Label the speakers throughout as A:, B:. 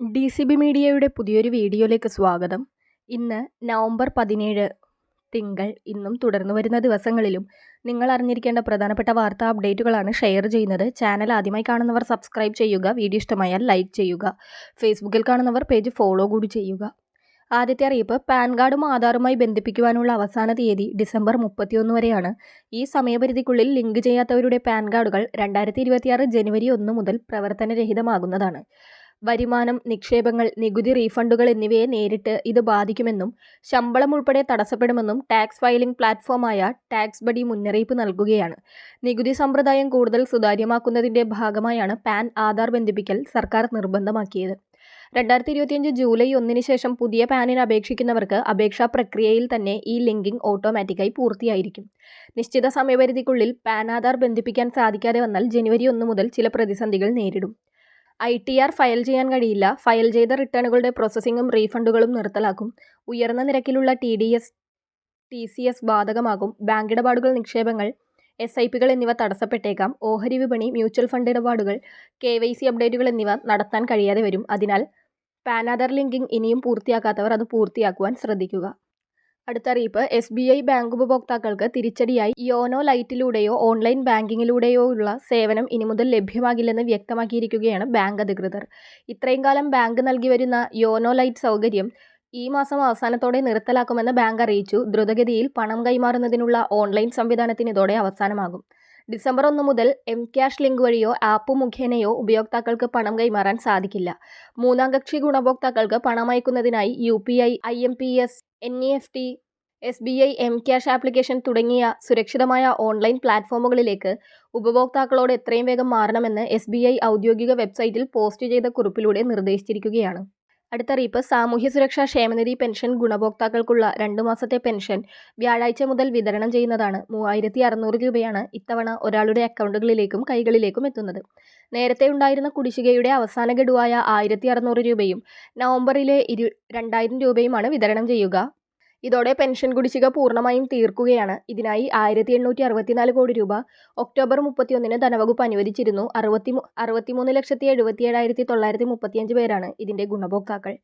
A: D C B മീഡിയയുടെ പുതിയൊരു വീഡിയോയിലേക്ക് സ്വാഗതം. ഇന്ന് നവംബർ പതിനേഴ് തിങ്കൾ ഇന്നും തുടർന്നു വരുന്ന ദിവസങ്ങളിലും നിങ്ങൾ അറിഞ്ഞിരിക്കേണ്ട പ്രധാനപ്പെട്ട വാർത്താ അപ്ഡേറ്റുകളാണ് ഷെയർ ചെയ്യുന്നത്. ചാനൽ ആദ്യമായി കാണുന്നവർ സബ്സ്ക്രൈബ് ചെയ്യുക വീഡിയോ ഇഷ്ടമായാൽ ലൈക്ക് ചെയ്യുക ഫേസ്ബുക്കിൽ കാണുന്നവർ പേജ് ഫോളോ കൂടി ചെയ്യുക. ആദ്യത്തെ അറിയിപ്പ് പാൻ കാർഡും ആധാറുമായി ബന്ധിപ്പിക്കുവാനുള്ള അവസാന തീയതി ഡിസംബർ മുപ്പത്തിയൊന്ന് വരെയാണ്. ഈ സമയപരിധിക്കുള്ളിൽ ലിങ്ക് ചെയ്യാത്തവരുടെ പാൻ കാർഡുകൾ രണ്ടായിരത്തി ഇരുപത്തിയാറ് ജനുവരി ഒന്ന് മുതൽ പ്രവർത്തനരഹിതമാകുന്നതാണ്. വരുമാനം നിക്ഷേപങ്ങൾ നികുതി റീഫണ്ടുകൾ എന്നിവയെ നേരിട്ട് ഇത് ബാധിക്കുമെന്നും ശമ്പളം ഉൾപ്പെടെ തടസ്സപ്പെടുമെന്നും ടാക്സ് ഫയലിംഗ് പ്ലാറ്റ്ഫോമായ ടാക്സ് ബഡി മുന്നറിയിപ്പ് നൽകുകയാണ്. നികുതി സമ്പ്രദായം കൂടുതൽ സുതാര്യമാക്കുന്നതിന്റെ ഭാഗമായാണ് പാൻ ആധാർ ബന്ധിപ്പിക്കൽ സർക്കാർ നിർബന്ധമാക്കിയത്. രണ്ടായിരത്തി ഇരുപത്തിയഞ്ച് ജൂലൈ ഒന്നിന് ശേഷം പുതിയ പാനിന് അപേക്ഷിക്കുന്നവർക്ക് അപേക്ഷാ പ്രക്രിയയിൽ തന്നെ ഈ ലിങ്കിംഗ് ഓട്ടോമാറ്റിക്കായി പൂർത്തിയായിരിക്കും. നിശ്ചിത സമയപരിധിക്കുള്ളിൽ പാൻ ആധാർ ബന്ധിപ്പിക്കാൻ സാധിക്കാതെ വന്നാൽ ജനുവരി ഒന്ന് മുതൽ ചില പ്രതിസന്ധികൾ നേരിടും. ഐ ടി ആർ ഫയൽ ചെയ്യാൻ കഴിയില്ല. ഫയൽ ചെയ്ത റിട്ടേണുകളുടെ പ്രോസസ്സിംഗും റീഫണ്ടുകളും നിർത്തലാക്കും. ഉയർന്ന നിരക്കിലുള്ള T D S T C S ബാധകമാകും. ബാങ്ക് ഇടപാടുകൾ നിക്ഷേപങ്ങൾ എസ് ഐ പികൾ എന്നിവ തടസ്സപ്പെട്ടേക്കാം. ഓഹരി വിപണി മ്യൂച്വൽ ഫണ്ട് ഇടപാടുകൾ കെ വൈ സി അപ്ഡേറ്റുകൾ എന്നിവ നടത്താൻ കഴിയാതെ വരും. അതിനാൽ പാൻ ആധാർ ലിങ്കിംഗ് ഇനിയും പൂർത്തിയാക്കാത്തവർ അത് പൂർത്തിയാക്കുവാൻ ശ്രദ്ധിക്കുക. അടുത്ത അറിയിപ്പ് എസ് ബി ഐ ബാങ്ക് ഉപഭോക്താക്കൾക്ക് തിരിച്ചടിയായി യോനോ ലൈറ്റിലൂടെയോ ഓൺലൈൻ ബാങ്കിങ്ങിലൂടെയോ ഉള്ള സേവനം ഇനി മുതൽ ലഭ്യമാകില്ലെന്ന് വ്യക്തമാക്കിയിരിക്കുകയാണ് ബാങ്ക് അധികൃതർ. ഇത്രയും കാലം ബാങ്ക് നൽകി വരുന്ന യോനോ ലൈറ്റ് സൗകര്യം ഈ മാസം അവസാനത്തോടെ നിർത്തലാക്കുമെന്ന് ബാങ്ക് അറിയിച്ചു. ദ്രുതഗതിയിൽ പണം കൈമാറുന്നതിനുള്ള ഓൺലൈൻ സംവിധാനത്തിന് ഇതോടെ അവസാനമാകും. ഡിസംബർ ഒന്ന് മുതൽ എം ക്യാഷ് ലിങ്ക് വഴിയോ ആപ്പ് മുഖേനയോ ഉപയോക്താക്കൾക്ക് പണം കൈമാറാൻ സാധിക്കില്ല. മൂന്നാം കക്ഷി ഗുണഭോക്താക്കൾക്ക് പണം അയക്കുന്നതിനായി U P I I M P S N E F T S B I M cash application തുടങ്ങിയ സുരക്ഷിതമായ ഓൺലൈൻ പ്ലാറ്റ്ഫോമുകളിലേക്ക് ഉപഭോക്താക്കളോട് എത്രയും വേഗം മാറണമെന്ന് എസ് ഔദ്യോഗിക വെബ്സൈറ്റിൽ പോസ്റ്റ് ചെയ്ത കുറിപ്പിലൂടെ നിർദ്ദേശിച്ചിരിക്കുകയാണ്. അടുത്ത അറിയിപ്പ് സാമൂഹ്യ സുരക്ഷാ ക്ഷേമനിധി പെൻഷൻ ഗുണഭോക്താക്കൾക്കുള്ള രണ്ടു മാസത്തെ പെൻഷൻ വ്യാഴാഴ്ച മുതൽ വിതരണം ചെയ്യുന്നതാണ്. മൂവായിരത്തി അറുന്നൂറ് രൂപയാണ് ഇത്തവണ ഒരാളുടെ അക്കൗണ്ടുകളിലേക്കും കൈകളിലേക്കും എത്തുന്നത്. നേരത്തെ ഉണ്ടായിരുന്ന കുടിശ്ശികയുടെ അവസാന ഗഡുവായ ആയിരത്തി അറുന്നൂറ് രൂപയും നവംബറിലെ ഇരു രണ്ടായിരം രൂപയുമാണ് വിതരണം ചെയ്യുക. ഇതോടെ പെൻഷൻ കുടിശ്ശിക പൂർണമായും തീർക്കുകയാണ്. ഇതിനായി ആയിരത്തി എണ്ണൂറ്റി അറുപത്തിനാല് കോടി രൂപ ഒക്ടോബർ മുപ്പത്തിയൊന്നിന് ധനവകുപ്പ് അനുവദിച്ചിരുന്നു. അറുപത്തി അറുപത്തിമൂന്ന് ലക്ഷത്തി എഴുപത്തി ഏഴായിരത്തി തൊള്ളായിരത്തി മുപ്പത്തിയഞ്ച് പേരാണ് ഇതിന്റെ ഗുണഭോക്താക്കൾ.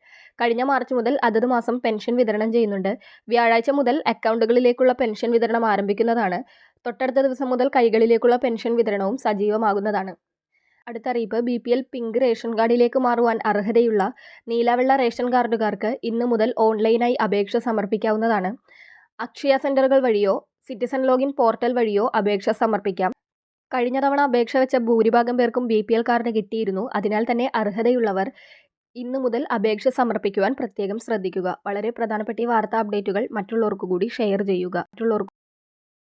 A: കഴിഞ്ഞ മാർച്ച് മുതൽ അതത് മാസം പെൻഷൻ വിതരണം ചെയ്യുന്നുണ്ട്. വ്യാഴാഴ്ച മുതൽ അക്കൗണ്ടുകളിലേക്കുള്ള പെൻഷൻ വിതരണം ആരംഭിക്കുന്നതാണ്. തൊട്ടടുത്ത ദിവസം മുതൽ കൈകളിലേക്കുള്ള പെൻഷൻ വിതരണവും സജീവമാകുന്നതാണ്. അടുത്ത അറിയിപ്പ് B P L pink ration കാർഡിലേക്ക് മാറുവാൻ അർഹതയുള്ള നീലവെള്ള റേഷൻ കാർഡുകാർക്ക് ഇന്ന് മുതൽ ഓൺലൈനായി അപേക്ഷ സമർപ്പിക്കാവുന്നതാണ്. അക്ഷയ സെന്ററുകൾ വഴിയോ സിറ്റിസൺ ലോഗിൻ പോർട്ടൽ വഴിയോ അപേക്ഷ സമർപ്പിക്കാം. കഴിഞ്ഞ തവണ അപേക്ഷ വെച്ച ഭൂരിഭാഗം പേർക്കും ബി പി എൽ കാർഡ് കിട്ടിയിരുന്നു. അതിനാൽ തന്നെ അർഹതയുള്ളവർ ഇന്നു മുതൽ അപേക്ഷ സമർപ്പിക്കുവാൻ പ്രത്യേകം ശ്രദ്ധിക്കുക. വളരെ പ്രധാനപ്പെട്ട ഈ വാർത്താ അപ്ഡേറ്റുകൾ മറ്റുള്ളവർക്ക് കൂടി ഷെയർ ചെയ്യുക. മറ്റുള്ളവർക്ക്